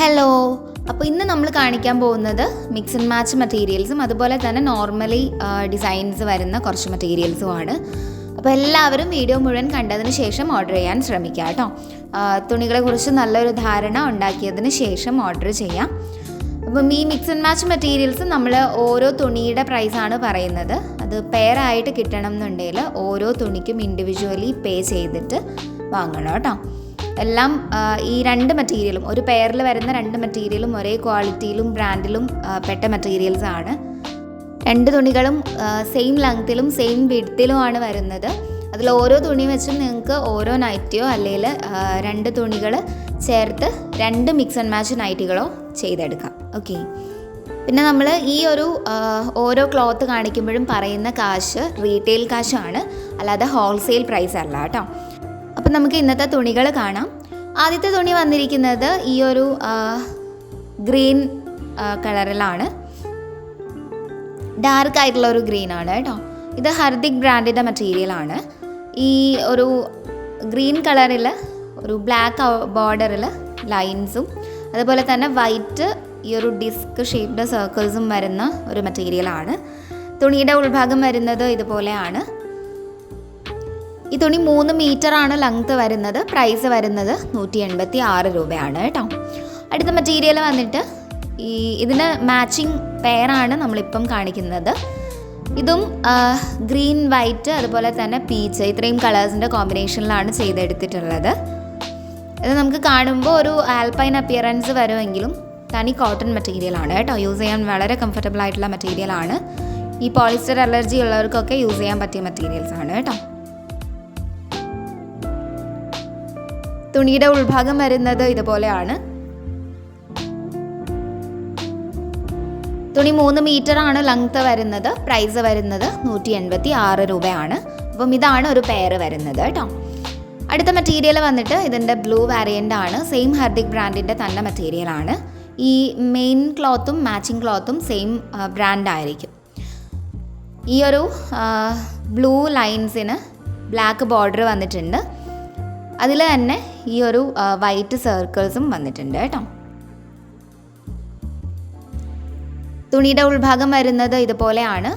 Hello അപ്പോൾ ഇന്ന് നമ്മൾ കാണിക്കാൻ പോകുന്നത് മിക്സ് ആൻഡ് മാച്ച് മെറ്റീരിയൽസും അതുപോലെ തന്നെ നോർമലി ഡിസൈൻസ് വരുന്ന കുറച്ച് മെറ്റീരിയൽസും ആണ്. അപ്പോൾ എല്ലാവരും വീഡിയോ മുഴുവൻ കണ്ടതിന് ശേഷം ഓർഡർ ചെയ്യാൻ ശ്രമിക്കുക കേട്ടോ. തുണികളെക്കുറിച്ച് നല്ലൊരു ധാരണ ഉണ്ടാക്കിയതിന് ശേഷം ഓർഡർ ചെയ്യാം. അപ്പം ഈ മിക്സ് ആൻഡ് മാച്ച് മെറ്റീരിയൽസ് നമ്മൾ ഓരോ തുണിയുടെ പ്രൈസാണ് പറയുന്നത്. അത് പെയറായിട്ട് കിട്ടണം എന്നുണ്ടെങ്കിൽ ഓരോ തുണിക്കും ഇൻഡിവിജ്വലി പേ ചെയ്തിട്ട് വാങ്ങണം കേട്ടോ. എല്ലാം ഈ രണ്ട് മെറ്റീരിയലും ഒരു പെയറിൽ വരുന്ന രണ്ട് മെറ്റീരിയലും ഒരേ ക്വാളിറ്റിയിലും ബ്രാൻഡിലും പെട്ട മെറ്റീരിയൽസ് ആണ്. രണ്ട് തുണികളും സെയിം ലെങ്ത്തിലും സെയിം വിഡ്ത്തിലുമാണ് വരുന്നത്. അതിൽ ഓരോ തുണി വെച്ചും നിങ്ങൾക്ക് ഓരോ നൈറ്റിയോ അല്ലെങ്കിൽ രണ്ട് തുണികൾ ചേർത്ത് രണ്ട് മിക്സ് ആൻഡ് മാച്ച് നൈറ്റികളോ ചെയ്തെടുക്കാം. ഓക്കെ പിന്നെ നമ്മൾ ഈ ഒരു ഓരോ ക്ലോത്ത് കാണിക്കുമ്പോഴും പറയുന്ന കാശ് റീറ്റെയിൽ കാശാണ്. അല്ലാതെ ഹോൾസെയിൽ പ്രൈസ് അല്ല കേട്ടോ. അപ്പം നമുക്ക് ഇന്നത്തെ തുണികൾ കാണാം. ആദ്യത്തെ തുണി വന്നിരിക്കുന്നത് ഈ ഒരു ഗ്രീൻ കളറിലാണ്. ഡാർക്ക് ആയിട്ടുള്ള ഒരു ഗ്രീൻ ആണ് കേട്ടോ. ഇത് ഹർദിക് ബ്രാൻഡിന്റെ മെറ്റീരിയൽ ആണ്. ഈ ഒരു ഗ്രീൻ കളറിൽ ഒരു ബ്ലാക്ക് ബോർഡറിൽ ലൈൻസും അതുപോലെ തന്നെ വൈറ്റ് ഈ ഒരു ഡിസ്ക് ഷേപ്ഡ് സർക്കിൾസും വരുന്ന ഒരു മെറ്റീരിയലാണ് തുണിയുടെ ഉൾഭാഗം വരുന്നത് ഇതുപോലെയാണ്. ഈ തുണി മൂന്ന് മീറ്റർ ആണ് ലെങ്ത് വരുന്നത്. പ്രൈസ് വരുന്നത് നൂറ്റി എൺപത്തി ആറ് രൂപയാണ് കേട്ടോ അടുത്ത മെറ്റീരിയൽ വന്നിട്ട് ഈ ഇതിന് മാച്ചിങ് പെയറാണ് നമ്മളിപ്പം കാണിക്കുന്നത്. ഇതും ഗ്രീൻ വൈറ്റ് അതുപോലെ തന്നെ പീച്ച് ഇത്രയും കളേഴ്സിന്റെ കോമ്പിനേഷനിലാണ് ചെയ്തെടുത്തിട്ടുള്ളത്. ഇത് നമുക്ക് കാണുമ്പോൾ ഒരു ആൽപൈൻ അപ്പിയറൻസ് വരുമെങ്കിലും തനി കോട്ടൺ മെറ്റീരിയൽ ആണ് കേട്ടോ യൂസ് ചെയ്യാൻ വളരെ കംഫർട്ടബിൾ ആയിട്ടുള്ള മെറ്റീരിയൽ ആണ്. ഈ പോളിസ്റ്റർ അലർജി ഉള്ളവർക്കൊക്കെ യൂസ് ചെയ്യാൻ പറ്റിയ മെറ്റീരിയൽസ് ആണ് കേട്ടോ തുണിയുടെ ഉൾഭാഗം വരുന്നത് ഇതുപോലെയാണ്. തുണി മൂന്ന് മീറ്റർ ആണ് ലെങ്ത് വരുന്നത്. പ്രൈസ് വരുന്നത് നൂറ്റി എൺപത്തി ആറ് രൂപയാണ്. അപ്പം ഇതാണ് ഒരു പെയർ വരുന്നത് കേട്ടോ അടുത്ത മെറ്റീരിയൽ വന്നിട്ട് ഇതിന്റെ ബ്ലൂ വാരിയന്റ് ആണ്. സെയിം ഹർദിക് ബ്രാൻഡിന്റെ തന്നെ മെറ്റീരിയൽ ആണ്. ഈ മെയിൻ ക്ലോത്തും മാച്ചിങ് ക്ലോത്തും സെയിം ബ്രാൻഡായിരിക്കും ഈ ഒരു ബ്ലൂ ലൈൻസിന് ബ്ലാക്ക് ബോർഡർ വന്നിട്ടുണ്ട്. അതിൽ തന്നെ ഈ ഒരു വൈറ്റ് സർക്കിൾസും വന്നിട്ടുണ്ട് കേട്ടോ. തുണിയുടെ ഉൾഭാഗം വരുന്നത് ഇതുപോലെയാണ്.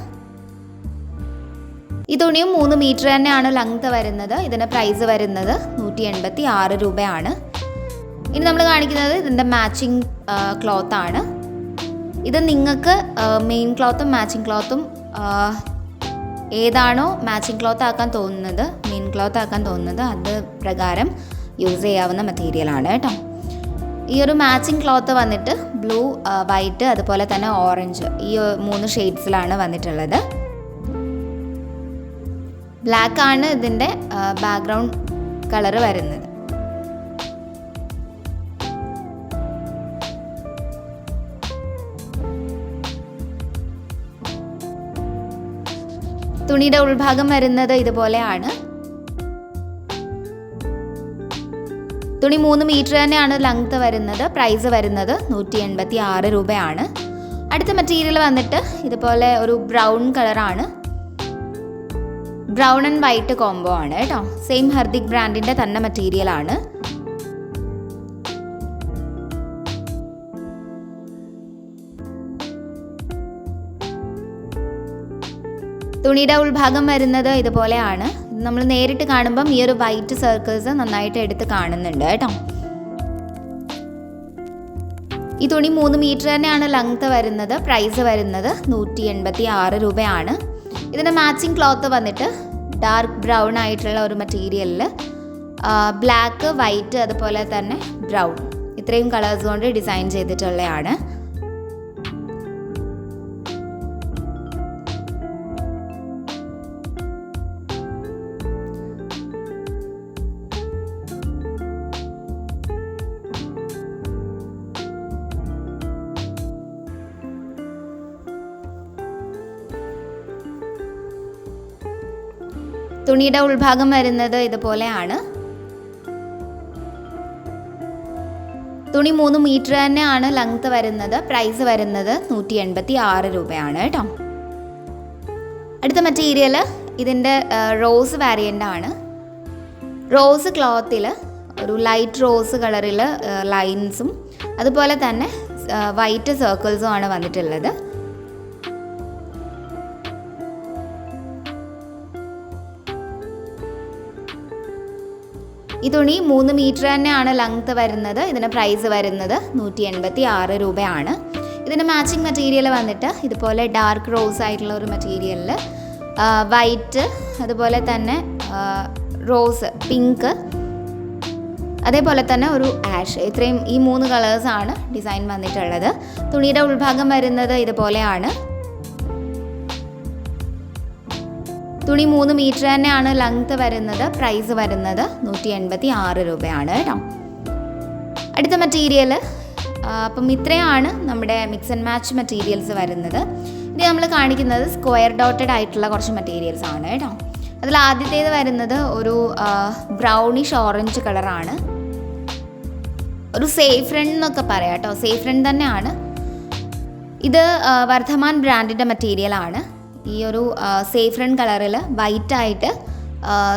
ഈ തുണിയും മൂന്ന് മീറ്റർ തന്നെയാണ് ലെങ്ത് വരുന്നത്. ഇതിന്റെ പ്രൈസ് വരുന്നത് നൂറ്റി എൺപത്തി ആറ് രൂപയാണ്. ഇനി നമ്മൾ കാണിക്കുന്നത് ഇതിന്റെ മാച്ചിങ് ക്ലോത്ത് ആണ്. ഇത് നിങ്ങൾക്ക് മെയിൻ ക്ലോത്തും മാച്ചിങ് ക്ലോത്തും ഏതാണോ മാച്ചിങ് ക്ലോത്ത് ആക്കാൻ തോന്നുന്നത് മെയിൻ ക്ലോത്ത് ആക്കാൻ തോന്നുന്നത് അത് പ്രകാരം യൂസ് ചെയ്യാവുന്ന മെറ്റീരിയലാണ് കേട്ടോ. ഈ ഒരു മാച്ചിങ് ക്ലോത്ത് വന്നിട്ട് ബ്ലൂ വൈറ്റ് അതുപോലെ തന്നെ ഓറഞ്ച് ഈ മൂന്ന് ഷെയ്ഡ്സിലാണ് വന്നിട്ടുള്ളത്. ബ്ലാക്ക് ആണ് ഇതിന്റെ ബാക്ക്ഗ്രൗണ്ട് കളർ വരുന്നത്. തുണിയുടെ ഉൾഭാഗം വരുന്നത് ഇതുപോലെയാണ്. തുണി മൂന്ന് മീറ്റർ തന്നെയാണ് ലെങ്ത് വരുന്നത്. പ്രൈസ് വരുന്നത് നൂറ്റി എൺപത്തി ആറ് രൂപയാണ്. അടുത്ത മെറ്റീരിയൽ വന്നിട്ട് ഇതുപോലെ ഒരു ബ്രൗൺ കളറാണ് ബ്രൗൺ ആൻഡ് വൈറ്റ് കോംബോ ആണ് കേട്ടോ. സെയിം ഹർദിക് ബ്രാൻഡിന്റെ തന്നെ മെറ്റീരിയൽ ആണ്. തുണിയുടെ ഉൾഭാഗം വരുന്നത് ഇതുപോലെയാണ്. ഇത് നമ്മൾ നേരിട്ട് കാണുമ്പം ഈ ഒരു വൈറ്റ് സർക്കിൾസ് നന്നായിട്ട് എടുത്ത് കാണുന്നുണ്ട് കേട്ടോ. ഈ തുണി മൂന്ന് മീറ്റർ തന്നെയാണ് ലെങ്ത് വരുന്നത് പ്രൈസ് വരുന്നത് നൂറ്റി എൺപത്തി ആറ് രൂപയാണ്. ഇതിന്റെ മാച്ചിങ് ക്ലോത്ത് വന്നിട്ട് ഡാർക്ക് ബ്രൗൺ ആയിട്ടുള്ള ഒരു മെറ്റീരിയലിൽ ബ്ലാക്ക് വൈറ്റ് അതുപോലെ തന്നെ ബ്രൗൺ ഇത്രയും കളേഴ്സ് കൊണ്ട് ഡിസൈൻ ചെയ്തിട്ടുള്ളതാണ്. തുണിയുടെ ഉൾഭാഗം വരുന്നത് ഇതുപോലെയാണ്. തുണി മൂന്ന് മീറ്റർ തന്നെയാണ് ലെങ്ത് വരുന്നത്. പ്രൈസ് വരുന്നത് നൂറ്റി എൺപത്തി ആറ് രൂപയാണ് കേട്ടോ. അടുത്ത മെറ്റീരിയൽ ഇതിന്റെ റോസ് വാരിയന്റ് ആണ്. റോസ് ക്ലോത്തിൽ ഒരു ലൈറ്റ് റോസ് കളറിൽ ലൈൻസും അതുപോലെ തന്നെ വൈറ്റ് സർക്കിൾസും ആണ് വന്നിട്ടുള്ളത്. ഈ തുണി മൂന്ന് മീറ്റർ തന്നെയാണ് ലെങ്ത് വരുന്നത്. ഇതിന് പ്രൈസ് വരുന്നത് നൂറ്റി എൺപത്തി ആറ് രൂപയാണ്. ഇതിന് മാച്ചിങ് മെറ്റീരിയൽ വന്നിട്ട് ഇതുപോലെ ഡാർക്ക് റോസ് ആയിട്ടുള്ള ഒരു മെറ്റീരിയലിൽ വൈറ്റ് അതുപോലെ തന്നെ റോസ് പിങ്ക് അതേപോലെ തന്നെ ഒരു ആഷ് ഇത്രയും ഈ മൂന്ന് കളേഴ്സാണ് ഡിസൈൻ വന്നിട്ടുള്ളത്. തുണിയുടെ ഉൾഭാഗം വരുന്നത് ഇതുപോലെയാണ്. തുണി മൂന്ന് മീറ്റർ തന്നെയാണ് ലെങ്ത് വരുന്നത്. പ്രൈസ് വരുന്നത് നൂറ്റി എൺപത്തി ആറ് രൂപയാണ് കേട്ടോ അടുത്ത മെറ്റീരിയൽ അപ്പം ഇത്രയാണ് നമ്മുടെ മിക്സ് ആൻഡ് മാച്ച് മെറ്റീരിയൽസ് വരുന്നത്. ഇത് നമ്മൾ കാണിക്കുന്നത് സ്ക്വയർ ഡോട്ടഡ് ആയിട്ടുള്ള കുറച്ച് മെറ്റീരിയൽസ് ആണ് കേട്ടോ അതിൽ ആദ്യത്തേത് വരുന്നത് ഒരു ബ്രൗണിഷ് ഓറഞ്ച് കളറാണ് ഒരു സേഫ് ഫ്രണ്ട് എന്നൊക്കെ പറയാം കേട്ടോ സേഫ് ഫ്രണ്ട് തന്നെയാണ്. ഇത് വർദ്ധമാൻ ബ്രാൻഡിന്റെ മെറ്റീരിയലാണ് ഈ ഒരു സേഫ്രൺ കളറിൽ വൈറ്റ് ആയിട്ട്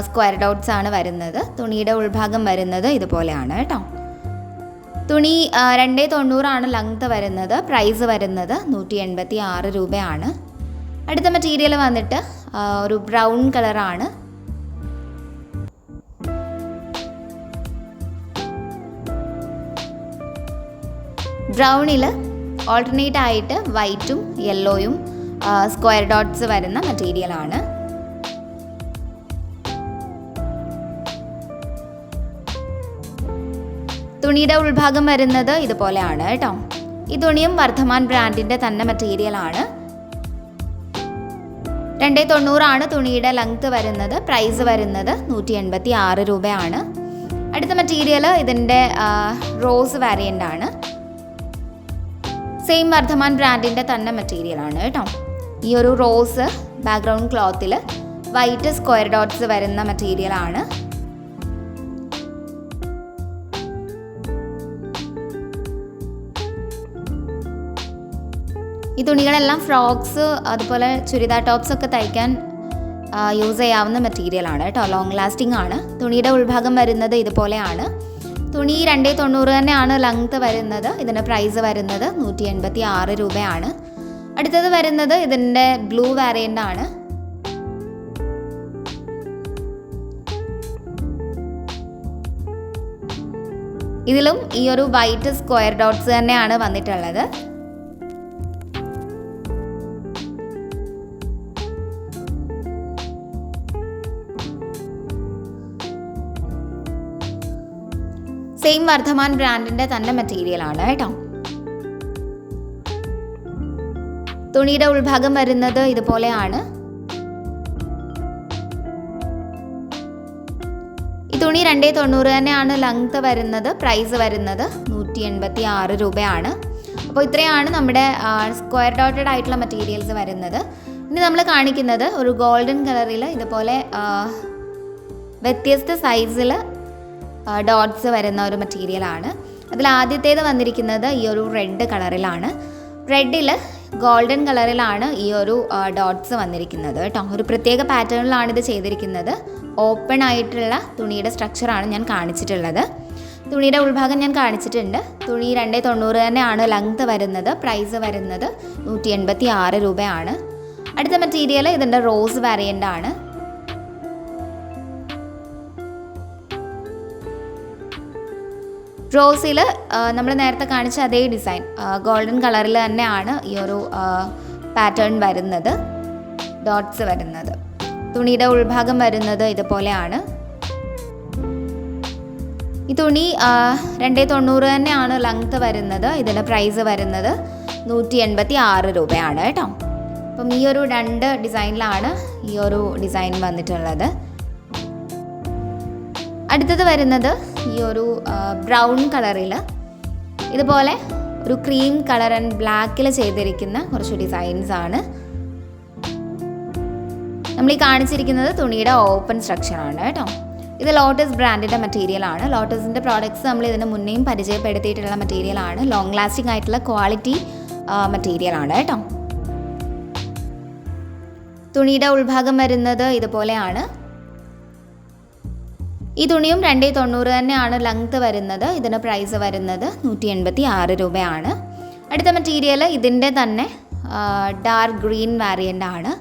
സ്ക്വയർ ഡോട്ട്സ് ആണ് വരുന്നത്. തുണിയുടെ ഉൾഭാഗം വരുന്നത് ഇതുപോലെയാണ് കേട്ടോ. തുണി രണ്ടേ തൊണ്ണൂറാണ് ലെങ്ത് വരുന്നത്. പ്രൈസ് വരുന്നത് നൂറ്റി എൺപത്തി ആറ് രൂപയാണ്. അടുത്ത മെറ്റീരിയൽ വന്നിട്ട് ഒരു ബ്രൗൺ കളറാണ്. ബ്രൗണിൽ ഓൾട്ടർനേറ്റ് ആയിട്ട് വൈറ്റും യെല്ലോയും സ്ക്വയർ ഡോട്ട്സ് വരുന്ന മെറ്റീരിയലാണ് തുണിയുടെ ഉൾഭാഗം വരുന്നത് ഇതുപോലെയാണ് കേട്ടോ. ഈ തുണിയും വർദ്ധമാൻ ബ്രാൻഡിന്റെ തന്നെ മെറ്റീരിയലാണ് രണ്ടേ തൊണ്ണൂറാണ് തുണിയുടെ ലെങ്ത് വരുന്നത്. പ്രൈസ് വരുന്നത് നൂറ്റി എൺപത്തി ആറ് രൂപയാണ്. അടുത്ത മെറ്റീരിയൽ ഇതിന്റെ റോസ് വാരിയന്റ് ആണ്. സെയിം വർദ്ധമാൻ ബ്രാൻഡിന്റെ തന്നെ മെറ്റീരിയൽ ആണ് കേട്ടോ. ഈ ഒരു റോസ് ബാക്ക്ഗ്രൗണ്ട് ക്ലോത്തിൽ വൈറ്റ് സ്ക്വയർ ഡോട്ട്സ് വരുന്ന മെറ്റീരിയൽ ആണ്. ഈ തുണികളെല്ലാം ഫ്രോക്സ് അതുപോലെ ചുരിദാർ ടോപ്സ് ഒക്കെ തയ്ക്കാൻ യൂസ് ചെയ്യാവുന്ന മെറ്റീരിയലാണ് കേട്ടോ. ലോങ് ലാസ്റ്റിംഗ് ആണ്. തുണിയുടെ ഉൾഭാഗം വരുന്നത് ഇതുപോലെയാണ്. തുണി രണ്ടേ തൊണ്ണൂറ് തന്നെയാണ് ലെങ്ത് വരുന്നത്. ഇതിന്റെ പ്രൈസ് വരുന്നത് നൂറ്റി എൺപത്തി ആറ് രൂപയാണ്. അടുത്തത് വരുന്നത് ഇതിന്റെ ബ്ലൂ വേറിയന്റ് ആണ്. ഇതിലും ഈ ഒരു വൈറ്റ് സ്ക്വയർ ഡോട്ട്സ് തന്നെയാണ് വന്നിട്ടുള്ളത്. സെയിം വർദ്ധമാൻ ബ്രാൻഡിന്റെ തന്നെ മെറ്റീരിയൽ ആണ് കേട്ടോ. തുണിയുടെ ഉൾഭാഗം വരുന്നത് ഇതുപോലെയാണ്. ഈ തുണി രണ്ടേ തൊണ്ണൂറ് തന്നെയാണ് ലെങ്ത് വരുന്നത് പ്രൈസ് വരുന്നത് നൂറ്റി എൺപത്തി ആറ് രൂപയാണ്. അപ്പോൾ ഇത്രയാണ് നമ്മുടെ സ്ക്വയർ ഡോട്ടഡ് ആയിട്ടുള്ള മെറ്റീരിയൽസ് വരുന്നത്. ഇനി നമ്മൾ കാണിക്കുന്നത് ഒരു ഗോൾഡൻ കളറിൽ ഇതുപോലെ വ്യത്യസ്ത സൈസിൽ ഡോട്ട്സ് വരുന്ന ഒരു മെറ്റീരിയലാണ് അതിൽ ആദ്യത്തേത് വന്നിരിക്കുന്നത് ഈ ഒരു റെഡ് കളറിലാണ് റെഡിൽ ഗോൾഡൻ കളറിലാണ് ഈ ഒരു ഡോട്ട്സ് വന്നിരിക്കുന്നത് കേട്ടോ. ഒരു പ്രത്യേക പാറ്റേണിലാണ് ഇത് ചെയ്തിരിക്കുന്നത്. ഓപ്പൺ ആയിട്ടുള്ള തുണിയുടെ സ്ട്രക്ചറാണ് ഞാൻ കാണിച്ചിട്ടുള്ളത്. തുണിയുടെ ഉൾഭാഗം ഞാൻ കാണിച്ചിട്ടുണ്ട്. തുണി രണ്ടേ തൊണ്ണൂറ് തന്നെയാണ് ലെങ്ത് വരുന്നത് പ്രൈസ് വരുന്നത് നൂറ്റി എൺപത്തി ആറ് രൂപയാണ്. അടുത്ത മെറ്റീരിയൽ ഇതിന്റെ റോസ് വാരിയന്റ് ആണ്. റോസിൽ നമ്മൾ നേരത്തെ കാണിച്ച അതേ ഡിസൈൻ ഗോൾഡൻ കളറിൽ തന്നെയാണ് ഈ ഒരു പാറ്റേൺ വരുന്നത് ഡോട്ട്സ് വരുന്നത്. തുണിയുടെ ഉൾഭാഗം വരുന്നത് ഇതുപോലെയാണ്. ഈ തുണി രണ്ടേ തൊണ്ണൂറ് തന്നെയാണ് ലെങ്ത് വരുന്നത് ഇതിന്റെ പ്രൈസ് വരുന്നത് നൂറ്റി എൺപത്തി ആറ് രൂപയാണ് കേട്ടോ. അപ്പം ഈ ഒരു രണ്ട് ഡിസൈനിലാണ് ഈ ഒരു ഡിസൈൻ വന്നിട്ടുള്ളത്. അടുത്തത് വരുന്നത് ഈ ഒരു ബ്രൗൺ കളറിൽ ഇതുപോലെ ഒരു ക്രീം കളർ ആൻഡ് ബ്ലാക്കിൽ ചെയ്തിരിക്കുന്ന കുറച്ച് ഡിസൈൻസ് ആണ്. നമ്മൾ ഈ കാണിച്ചിരിക്കുന്നത് തുണിയുടെ ഓപ്പൺ സ്ട്രക്ചറാണ് കേട്ടോ. ഇത് ലോട്ടസ് ബ്രാൻഡിന്റെ മെറ്റീരിയൽ ആണ്. ലോട്ടസിന്റെ പ്രോഡക്ട്സ് നമ്മൾ ഇതിന് മുന്നേയും പരിചയപ്പെടുത്തിയിട്ടുള്ള മെറ്റീരിയൽ ആണ്. ലോങ് ലാസ്റ്റിംഗ് ആയിട്ടുള്ള ക്വാളിറ്റി മെറ്റീരിയൽ ആണ് കേട്ടോ. തുണിയുടെ ഉൾഭാഗം വരുന്നത് ഇതുപോലെയാണ്. ഈ തുണിയും രണ്ടേ തൊണ്ണൂറ് തന്നെയാണ് ലെങ്ത് വരുന്നത്. ഇതിന് പ്രൈസ് വരുന്നത് നൂറ്റി എൺപത്തി ആറ് രൂപയാണ്. അടുത്ത മെറ്റീരിയൽ ഇതിന്റെ തന്നെ ഡാർക്ക് ഗ്രീൻ വാരിയന്റ് ആണ്.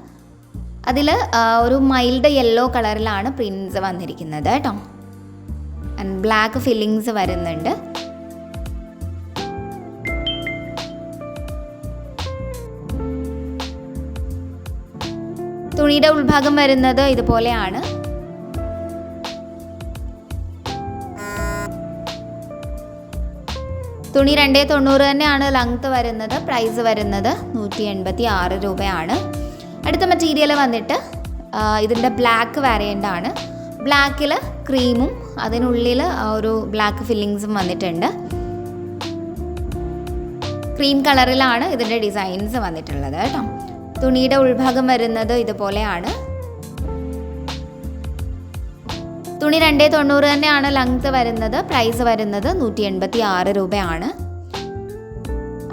അതിൽ ഒരു മൈൽഡ് യെല്ലോ കളറിലാണ് പ്രിൻസ് വന്നിരിക്കുന്നത് കേട്ടോ ബ്ലാക്ക് ഫില്ലിങ്സ് വരുന്നുണ്ട്. തുണിയുടെ ഉൾഭാഗം വരുന്നത് ഇതുപോലെയാണ്. തുണി രണ്ടേ തൊണ്ണൂറ് തന്നെയാണ് ലെങ്ത് വരുന്നത്. പ്രൈസ് വരുന്നത് നൂറ്റി എൺപത്തി ആറ് രൂപയാണ്. അടുത്ത മെറ്റീരിയൽ വന്നിട്ട് ഇതിന്റെ ബ്ലാക്ക് വാരിയന്റ് ആണ്. ബ്ലാക്കിൽ ക്രീമും അതിനുള്ളിൽ ഒരു ബ്ലാക്ക് ഫില്ലിങ്സും വന്നിട്ടുണ്ട്. ക്രീം കളറിലാണ് ഇതിന്റെ ഡിസൈൻസ് വന്നിട്ടുള്ളത് കേട്ടോ. തുണിയുടെ ഉൾഭാഗം വരുന്നത് ഇതുപോലെയാണ്. തുണി രണ്ടേ തൊണ്ണൂറ് തന്നെയാണ് ലെങ്ത് വരുന്നത്. പ്രൈസ് വരുന്നത് നൂറ്റി എൺപത്തി ആറ് രൂപയാണ്.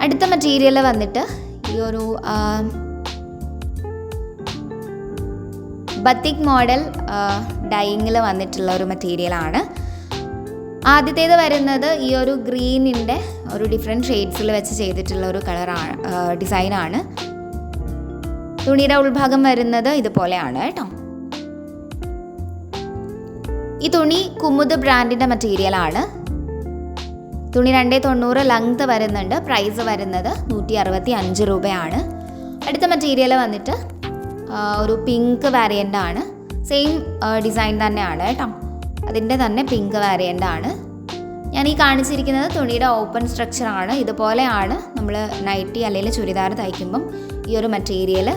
അടുത്ത മെറ്റീരിയൽ വന്നിട്ട് ഈ ഒരു ബത്തിക് മോഡൽ ഡൈയിങ്ങിൽ വന്നിട്ടുള്ള ഒരു മെറ്റീരിയലാണ് ആദ്യത്തേത് വരുന്നത് ഈ ഒരു ഗ്രീനിന്റെ ഒരു ഡിഫറെന്റ് ഷെയ്ഡ്സിൽ വെച്ച് ചെയ്തിട്ടുള്ള ഒരു കളറാണ് ഡിസൈനാണ് തുണിയുടെ ഉൾഭാഗം വരുന്നത് ഇതുപോലെയാണ് കേട്ടോ. ഈ തുണി കുമുദ് ബ്രാൻഡിന്റെ മെറ്റീരിയലാണ് തുണി രണ്ടേ തൊണ്ണൂറ് ലെങ്ത് വരുന്നുണ്ട്. പ്രൈസ് വരുന്നത് നൂറ്റി അറുപത്തി അഞ്ച് രൂപയാണ്. അടുത്ത മെറ്റീരിയൽ വന്നിട്ട് ഒരു പിങ്ക് വാരിയന്റ് ആണ്. സെയിം ഡിസൈൻ തന്നെയാണ് കേട്ടോ. അതിന്റെ തന്നെ പിങ്ക് വാരിയന്റ് ആണ്. ഞാൻ ഈ കാണിച്ചിരിക്കുന്നത് തുണിയുടെ ഓപ്പൺ സ്ട്രക്ചർ ആണ്. ഇതുപോലെയാണ് നമ്മൾ നൈറ്റി അല്ലെങ്കിൽ ചുരിദാർ തയ്ക്കുമ്പം ഈ ഒരു മെറ്റീരിയൽ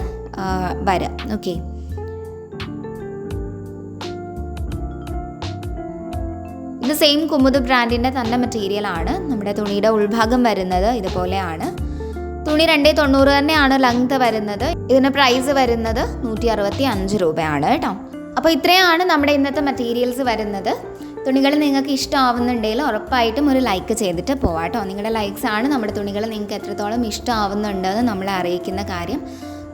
വരാം. ഓക്കെ ഇത് സെയിം കുമുദ് ബ്രാൻഡിന്റെ തന്നെ മെറ്റീരിയൽ ആണ്. നമ്മുടെ തുണിയുടെ ഉൾഭാഗം വരുന്നത് ഇതുപോലെയാണ്. തുണി രണ്ടേ തൊണ്ണൂറ് തന്നെയാണ് ലെങ്ത് വരുന്നത്. ഇതിന് പ്രൈസ് വരുന്നത് നൂറ്റി അറുപത്തി അഞ്ച് രൂപയാണ് കേട്ടോ അപ്പോൾ ഇത്രയാണ് നമ്മുടെ ഇന്നത്തെ മെറ്റീരിയൽസ് വരുന്നത്. തുണികൾ നിങ്ങൾക്ക് ഇഷ്ടമാവുന്നുണ്ടെങ്കിൽ ഉറപ്പായിട്ടും ഒരു ലൈക്ക് ചെയ്തിട്ട് പോവാം കേട്ടോ നിങ്ങളുടെ ലൈക്സ് ആണ് നമ്മുടെ തുണികൾ നിങ്ങൾക്ക് എത്രത്തോളം ഇഷ്ടമാവുന്നുണ്ടെന്ന് നമ്മളെ അറിയിക്കുന്ന കാര്യം.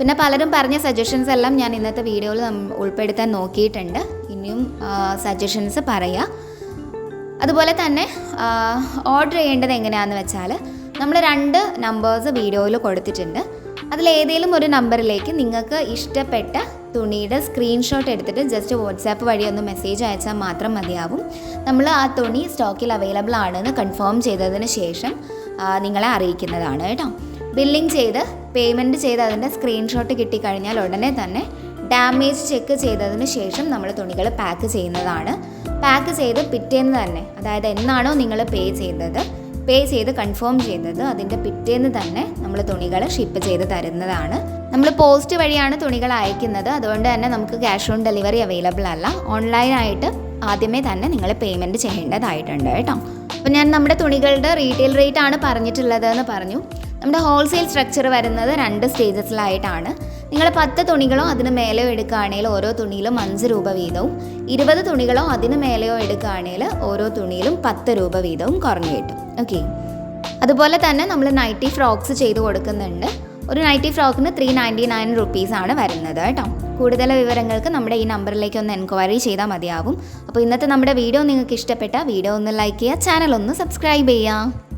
പിന്നെ പലരും പറഞ്ഞ സജഷൻസ് എല്ലാം ഞാൻ ഇന്നത്തെ വീഡിയോയിൽ ഉൾപ്പെടുത്താൻ നോക്കിയിട്ടുണ്ട്. ഇനിയും സജഷൻസ് പറയാം. അതുപോലെ തന്നെ ഓർഡർ ചെയ്യേണ്ടത് എങ്ങനെയാണെന്ന് വെച്ചാൽ നമ്മൾ രണ്ട് നമ്പേഴ്സ് വീഡിയോയിൽ കൊടുത്തിട്ടുണ്ട്. അതിലേതെങ്കിലും ഒരു നമ്പറിലേക്ക് നിങ്ങൾക്ക് ഇഷ്ടപ്പെട്ട തുണിയുടെ സ്ക്രീൻഷോട്ട് എടുത്തിട്ട് ജസ്റ്റ് വാട്സാപ്പ് വഴി ഒന്ന് മെസ്സേജ് അയച്ചാൽ മാത്രം മതിയാവും. നമ്മൾ ആ തുണി സ്റ്റോക്കിൽ അവൈലബിൾ ആണെന്ന് കൺഫേം ചെയ്തതിന് ശേഷം നിങ്ങളെ അറിയിക്കുന്നതാണ് കേട്ടോ. ബില്ലിംഗ് ചെയ്ത് പേയ്മെന്റ് ചെയ്ത് അതിന്റെ സ്ക്രീൻഷോട്ട് കിട്ടിക്കഴിഞ്ഞാൽ ഉടനെ തന്നെ ഡാമേജ് ചെക്ക് ചെയ്തതിന് ശേഷം നമ്മൾ തുണികൾ പാക്ക് ചെയ്യുന്നതാണ്. പാക്ക് ചെയ്ത് പിറ്റേന്ന് തന്നെ അതായത് എന്നാണോ നിങ്ങൾ പേ ചെയ്തത് പേ ചെയ്ത് കൺഫേം ചെയ്തത് അതിന്റെ പിറ്റേന്ന് തന്നെ നമ്മൾ തുണികൾ ഷിപ്പ് ചെയ്ത് തരുന്നതാണ്. നമ്മൾ പോസ്റ്റ് വഴിയാണ് തുണികൾ അയക്കുന്നത് അതുകൊണ്ട് തന്നെ നമുക്ക് ക്യാഷ് ഓൺ ഡെലിവറി അവൈലബിൾ അല്ല. ഓൺലൈനായിട്ട് ആദ്യമേ തന്നെ നിങ്ങൾ പേയ്മെന്റ് ചെയ്യേണ്ടതായിട്ടുണ്ട് കേട്ടോ. അപ്പോൾ ഞാൻ നമ്മുടെ തുണികളുടെ റീറ്റെയിൽ റേറ്റ് ആണ് പറഞ്ഞിട്ടുള്ളത് എന്ന് പറഞ്ഞു. നമ്മുടെ ഹോൾസെയിൽ സ്ട്രക്ചർ വരുന്നത് രണ്ട് സ്റ്റേജസിലായിട്ടാണ് നിങ്ങൾ പത്ത് തുണികളോ അതിന് മേലെയോ എടുക്കുകയാണെങ്കിൽ ഓരോ തുണിയിലും അഞ്ച് രൂപ വീതവും ഇരുപത് തുണികളോ അതിന് മേലെയോ എടുക്കുകയാണെങ്കിൽ ഓരോ തുണിയിലും പത്ത് രൂപ വീതവും കുറഞ്ഞു കിട്ടും. ഓക്കെ അതുപോലെ തന്നെ നമ്മൾ നൈറ്റി ഫ്രോക്സ് ചെയ്ത് കൊടുക്കുന്നുണ്ട്. ഒരു നൈറ്റി ഫ്രോക്കിന് ത്രീ നയന്റി നയൻ റുപ്പീസാണ് വരുന്നത് കേട്ടോ. കൂടുതൽ വിവരങ്ങൾക്ക് നമ്മുടെ ഈ നമ്പറിലേക്ക് ഒന്ന് എൻക്വയറി ചെയ്താൽ മതിയാവും. അപ്പോൾ ഇന്നത്തെ നമ്മുടെ വീഡിയോ നിങ്ങൾക്ക് ഇഷ്ടപ്പെട്ട വീഡിയോ ഒന്ന് ലൈക്ക് ചെയ്യുക ചാനൽ ഒന്ന് സബ്സ്ക്രൈബ് ചെയ്യുക.